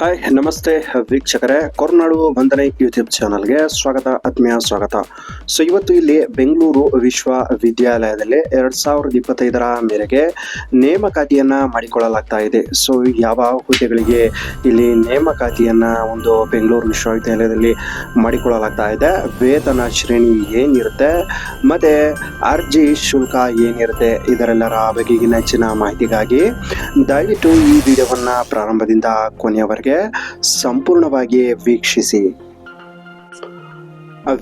Hi ನಮಸ್ತೆ ವೀಕ್ಷಕರೇ. ಕೊರ್ನಾಡು ವಂದನೆ ಯೂಟ್ಯೂಬ್ ಚಾನಲ್ಗೆ ಸ್ವಾಗತ, ಆತ್ಮೀಯ ಸ್ವಾಗತ. ಸೊ ಇವತ್ತು ಇಲ್ಲಿ ಬೆಂಗಳೂರು ವಿಶ್ವವಿದ್ಯಾಲಯದಲ್ಲಿ ಎರಡು ಸಾವಿರದ ಇಪ್ಪತ್ತೈದರ ಮೇರೆಗೆ ನೇಮಕಾತಿಯನ್ನು ಮಾಡಿಕೊಳ್ಳಲಾಗ್ತಾ ಇದೆ. ಸೊ ಯಾವ ಹುದ್ದೆಗಳಿಗೆ ಇಲ್ಲಿ ನೇಮಕಾತಿಯನ್ನು ಒಂದು ಬೆಂಗಳೂರು ವಿಶ್ವವಿದ್ಯಾಲಯದಲ್ಲಿ ಮಾಡಿಕೊಳ್ಳಲಾಗ್ತಾ ಇದೆ? ವೇತನ ಶ್ರೇಣಿ ಏನಿರುತ್ತೆ? ಮತ್ತೆ ಅರ್ಜಿ ಶುಲ್ಕ ಏನಿರುತ್ತೆ? ಇದರೆಲ್ಲರ ಬಗೆಗಿನ ಹೆಚ್ಚಿನ ಮಾಹಿತಿಗಾಗಿ ದಯವಿಟ್ಟು ಈ ವಿಡಿಯೋವನ್ನ ಪ್ರಾರಂಭದಿಂದ ಕೊನೆಯವರೆಗೆ ಸಂಪೂರ್ಣವಾಗಿ ವೀಕ್ಷಿಸಿ.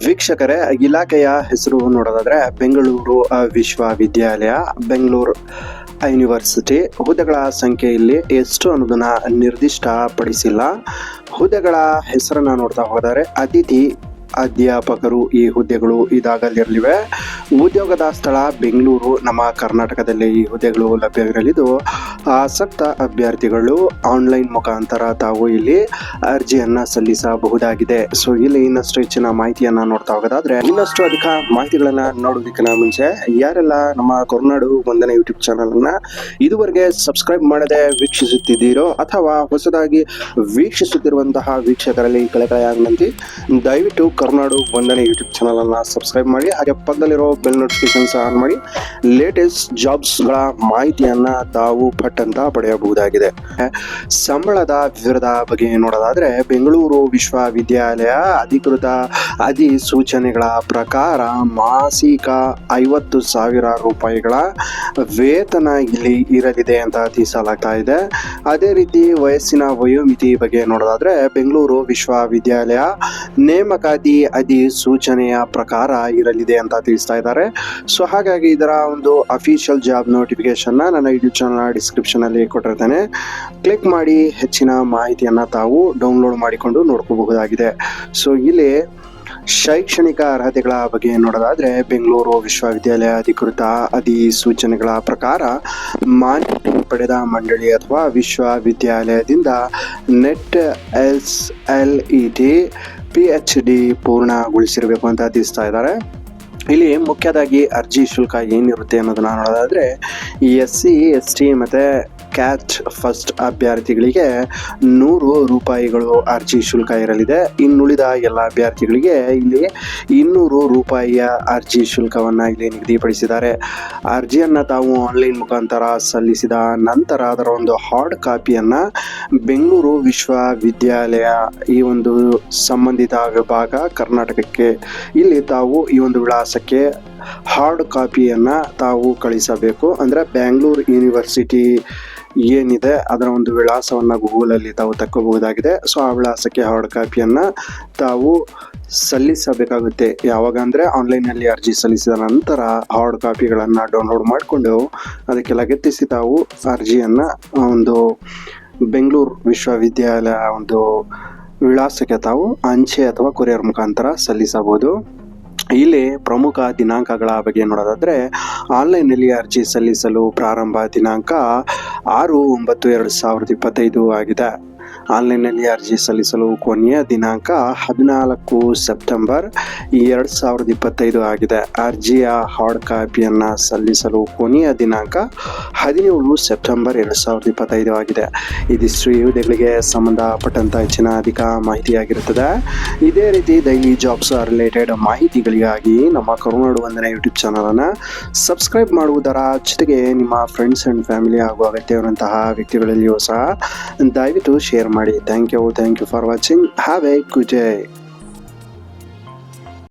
ವೀಕ್ಷಕರೇ, ಇಲಾಖೆಯ ಹೆಸರು ನೋಡೋದಾದ್ರೆ ಬೆಂಗಳೂರು ವಿಶ್ವವಿದ್ಯಾಲಯ, ಬೆಂಗಳೂರು ಯೂನಿವರ್ಸಿಟಿ. ಹುದ್ದೆಗಳ ಸಂಖ್ಯೆ ಇಲ್ಲಿ ಎಷ್ಟು ಅನ್ನೋದನ್ನು ನಿರ್ದಿಷ್ಟಪಡಿಸಿಲ್ಲ. ಹುದ್ದೆಗಳ ಹೆಸರನ್ನ ನೋಡ್ತಾ ಹೋದರೆ ಅತಿಥಿ ಅಧ್ಯಾಪಕರು ಈ ಹುದ್ದೆಗಳು ಇದಾಗಲಿರಲಿವೆ. ಉದ್ಯೋಗದ ಸ್ಥಳ ಬೆಂಗಳೂರು, ನಮ್ಮ ಕರ್ನಾಟಕದಲ್ಲಿ ಈ ಹುದ್ದೆಗಳು ಲಭ್ಯವಿರಲಿದ್ದು ಆಸಕ್ತ ಅಭ್ಯರ್ಥಿಗಳು ಆನ್ಲೈನ್ ಮುಖಾಂತರ ತಾವು ಇಲ್ಲಿ ಅರ್ಜಿಯನ್ನ ಸಲ್ಲಿಸಬಹುದಾಗಿದೆ. ಸೊ ಇಲ್ಲಿ ಇನ್ನಷ್ಟು ಹೆಚ್ಚಿನ ಮಾಹಿತಿಯನ್ನ ನೋಡ್ತಾ ಹೋಗೋದಾದ್ರೆ, ಇನ್ನಷ್ಟು ಅಧಿಕ ಮಾಹಿತಿಗಳನ್ನ ನೋಡೋದಕ್ಕಿಂತ ಮುಂಚೆ, ಯಾರೆಲ್ಲ ನಮ್ಮ ಕೊರ್ನಾಡು ವಂದನೆ ಯೂಟ್ಯೂಬ್ ಚಾನಲ್ ಅನ್ನ ಇದುವರೆಗೆ ಸಬ್ಸ್ಕ್ರೈಬ್ ಮಾಡದೆ ವೀಕ್ಷಿಸುತ್ತಿದ್ದೀರೋ ಅಥವಾ ಹೊಸದಾಗಿ ವೀಕ್ಷಿಸುತ್ತಿರುವಂತಹ ವೀಕ್ಷಕರಲ್ಲಿ ಕಳೆಕಳೆಯ ವಿನಂತಿ ದಯವಿಟ್ಟು ಕರ್ನಾಡು ವಂದನೆ ಯೂಟ್ಯೂಬ್ ಚಾನಲ್ ಅನ್ನ ಸಬ್ಸ್ಕ್ರೈಬ್ ಮಾಡಿ, ಹಾಗೆ ಪಕ್ಕದಲ್ಲಿರೋ ಬೆಲ್ ನೋಟಿಫಿಕೇಶನ್ಸ್ ಆನ್ ಮಾಡಿ ಲೇಟೆಸ್ಟ್ ಜಾಬ್ಸ್ಗಳ ಮಾಹಿತಿಯನ್ನ ತಾವು ಪಟ್ಟಂತ ಪಡೆಯಬಹುದಾಗಿದೆ. ಸಂಬಳದ ವಿವರದ ಬಗ್ಗೆ ನೋಡೋದಾದ್ರೆ ಬೆಂಗಳೂರು ವಿಶ್ವವಿದ್ಯಾಲಯ ಅಧಿಕೃತ ಅಧಿಸೂಚನೆಗಳ ಪ್ರಕಾರ ಮಾಸಿಕ ಐವತ್ತು ಸಾವಿರ ರೂಪಾಯಿಗಳ ವೇತನ ಇಲ್ಲಿ ಇರಲಿದೆ ಅಂತ ತಿಳಿಸಲಾಗ್ತಾ ಇದೆ. ಅದೇ ರೀತಿ ವಯಸ್ಸಿನ ವಯೋಮಿತಿ ಬಗ್ಗೆ ನೋಡೋದಾದ್ರೆ ಬೆಂಗಳೂರು ವಿಶ್ವವಿದ್ಯಾಲಯ ನೇಮಕಾತಿ ಅಧಿಸೂಚನೆಯ ಪ್ರಕಾರ ಇರಲಿದೆ ಅಂತ ತಿಳಿಸ್ತಾ ಇದ್ದಾರೆ. ಸೊ ಹಾಗಾಗಿ ಇದರ ಒಂದು ಅಫಿಷಿಯಲ್ ಜಾಬ್ ನೋಟಿಫಿಕೇಶನ್ ನನ್ನ ಯೂಟ್ಯೂಬ್ ಚಾನಲ್ ಡಿಸ್ಕ್ರಿಪ್ಷನ್ ಅಲ್ಲಿ ಕೊಟ್ಟಿರ್ತೇನೆ. ಕ್ಲಿಕ್ ಮಾಡಿ ಹೆಚ್ಚಿನ ಮಾಹಿತಿಯನ್ನು ತಾವು ಡೌನ್ಲೋಡ್ ಮಾಡಿಕೊಂಡು ನೋಡ್ಕೋಬಹುದಾಗಿದೆ. ಸೊ ಇಲ್ಲಿ ಶೈಕ್ಷಣಿಕ ಅರ್ಹತೆಗಳ ಬಗ್ಗೆ ನೋಡೋದಾದ್ರೆ ಬೆಂಗಳೂರು ವಿಶ್ವವಿದ್ಯಾಲಯ ಅಧಿಕೃತ ಅಧಿಸೂಚನೆಗಳ ಪ್ರಕಾರ ಮಾನ್ಯತೆ ಪಡೆದ ಮಂಡಳಿ ಅಥವಾ ವಿಶ್ವವಿದ್ಯಾಲಯದಿಂದ NET S L E T P H D ಪೂರ್ಣಗೊಳಿಸಿರಬೇಕು ಅಂತ ತಿಳಿಸ್ತಾ ಇದ್ದಾರೆ. ಇಲ್ಲಿ ಮುಖ್ಯದಾಗಿ ಅರ್ಜಿ ಶುಲ್ಕ ಏನಿರುತ್ತೆ ಅನ್ನೋದನ್ನ ನೋಡೋದಾದ್ರೆ ಎಸ್ ಸಿ ಎಸ್ ಟಿ ಮತ್ತು ಕ್ಯಾಟ್ ಫಸ್ಟ್ ಅಭ್ಯರ್ಥಿಗಳಿಗೆ ನೂರು ರೂಪಾಯಿಗಳು ಅರ್ಜಿ ಶುಲ್ಕ ಇರಲಿದೆ. ಇನ್ನುಳಿದ ಎಲ್ಲ ಅಭ್ಯರ್ಥಿಗಳಿಗೆ ಇಲ್ಲಿ ಇನ್ನೂರು ರೂಪಾಯಿಯ ಅರ್ಜಿ ಶುಲ್ಕವನ್ನು ಇಲ್ಲಿ ನಿಗದಿಪಡಿಸಿದ್ದಾರೆ. ಅರ್ಜಿಯನ್ನು ತಾವು ಆನ್ಲೈನ್ ಮುಖಾಂತರ ಸಲ್ಲಿಸಿದ ನಂತರ ಅದರ ಒಂದು ಹಾರ್ಡ್ ಕಾಪಿಯನ್ನು ಬೆಂಗಳೂರು ವಿಶ್ವವಿದ್ಯಾಲಯ ಈ ಒಂದು ಸಂಬಂಧಿತ ವಿಭಾಗ ಕರ್ನಾಟಕಕ್ಕೆ ಇಲ್ಲಿ ತಾವು ಈ ಒಂದು ವಿಳಾಸಕ್ಕೆ ಹಾರ್ಡ್ ಕಾಪಿಯನ್ನು ತಾವು ಕಳಿಸಬೇಕು. ಅಂದರೆ ಬ್ಯಾಂಗ್ಳೂರು ಯೂನಿವರ್ಸಿಟಿ ಏನಿದೆ ಅದರ ಒಂದು ವಿಳಾಸವನ್ನು ಗೂಗಲಲ್ಲಿ ತಾವು ತಕ್ಕೋಬಹುದಾಗಿದೆ. ಸೊ ಆ ವಿಳಾಸಕ್ಕೆ ಹಾರ್ಡ್ ಕಾಪಿಯನ್ನು ತಾವು ಸಲ್ಲಿಸಬೇಕಾಗುತ್ತೆ. ಯಾವಾಗ ಅಂದರೆ ಆನ್ಲೈನಲ್ಲಿ ಅರ್ಜಿ ಸಲ್ಲಿಸಿದ ನಂತರ ಹಾರ್ಡ್ ಕಾಪಿಗಳನ್ನು ಡೌನ್ಲೋಡ್ ಮಾಡಿಕೊಂಡು ಅದಕ್ಕೆ ಲಗತ್ತಿಸಿ ತಾವು ಅರ್ಜಿಯನ್ನು ಒಂದು ಬೆಂಗಳೂರು ವಿಶ್ವವಿದ್ಯಾಲಯ ಒಂದು ವಿಳಾಸಕ್ಕೆ ತಾವು ಅಂಚೆ ಅಥವಾ ಕೊರಿಯರ್ ಮುಖಾಂತರ ಸಲ್ಲಿಸಬಹುದು. ಇಲ್ಲಿ ಪ್ರಮುಖ ದಿನಾಂಕಗಳ ಬಗ್ಗೆ ನೋಡೋದಾದ್ರೆ ಆನ್ಲೈನ್ನಲ್ಲಿ ಅರ್ಜಿ ಸಲ್ಲಿಸಲು ಪ್ರಾರಂಭ ದಿನಾಂಕ ಆರು ಒಂಬತ್ತು ಎರಡು ಸಾವಿರದ ಇಪ್ಪತ್ತೈದು ಆಗಿದೆ. ಆನ್ಲೈನ್ನಲ್ಲಿ ಅರ್ಜಿ ಸಲ್ಲಿಸಲು ಕೊನೆಯ ದಿನಾಂಕ ಹದಿನಾಲ್ಕು ಸೆಪ್ಟೆಂಬರ್ ಎರಡು ಸಾವಿರದ ಇಪ್ಪತ್ತೈದು ಆಗಿದೆ. ಅರ್ಜಿಯ ಹಾರ್ಡ್ ಕಾಪಿಯನ್ನು ಸಲ್ಲಿಸಲು ಕೊನೆಯ ದಿನಾಂಕ ಹದಿನೇಳು ಸೆಪ್ಟೆಂಬರ್ ಎರಡು ಸಾವಿರದ ಇಪ್ಪತ್ತೈದು ಆಗಿದೆ. ಇದಿಷ್ಟು ಈ ಹುದ್ದೆಗಳಿಗೆ ಸಂಬಂಧಪಟ್ಟಂತ ಹೆಚ್ಚಿನ ಅಧಿಕ ಮಾಹಿತಿಯಾಗಿರುತ್ತದೆ. ಇದೇ ರೀತಿ ಡೈಲಿ ಜಾಬ್ಸ್ ರಿಲೇಟೆಡ್ ಮಾಹಿತಿಗಳಿಗಾಗಿ ನಮ್ಮ ಕರುನಾಡು ವಂದನೆ ಯೂಟ್ಯೂಬ್ ಚಾನಲನ್ನು ಸಬ್ಸ್ಕ್ರೈಬ್ ಮಾಡುವುದರ ಜೊತೆಗೆ ನಿಮ್ಮ ಫ್ರೆಂಡ್ಸ್ ಆ್ಯಂಡ್ ಫ್ಯಾಮಿಲಿ ಹಾಗೂ ಅಗತ್ಯವಿರುವಂತಹ ವ್ಯಕ್ತಿಗಳಲ್ಲಿಯೂ ಸಹ ದಯವಿಟ್ಟು ಶೇರ್ ಮಾಡಿ. Thank you thank you for watching have a good day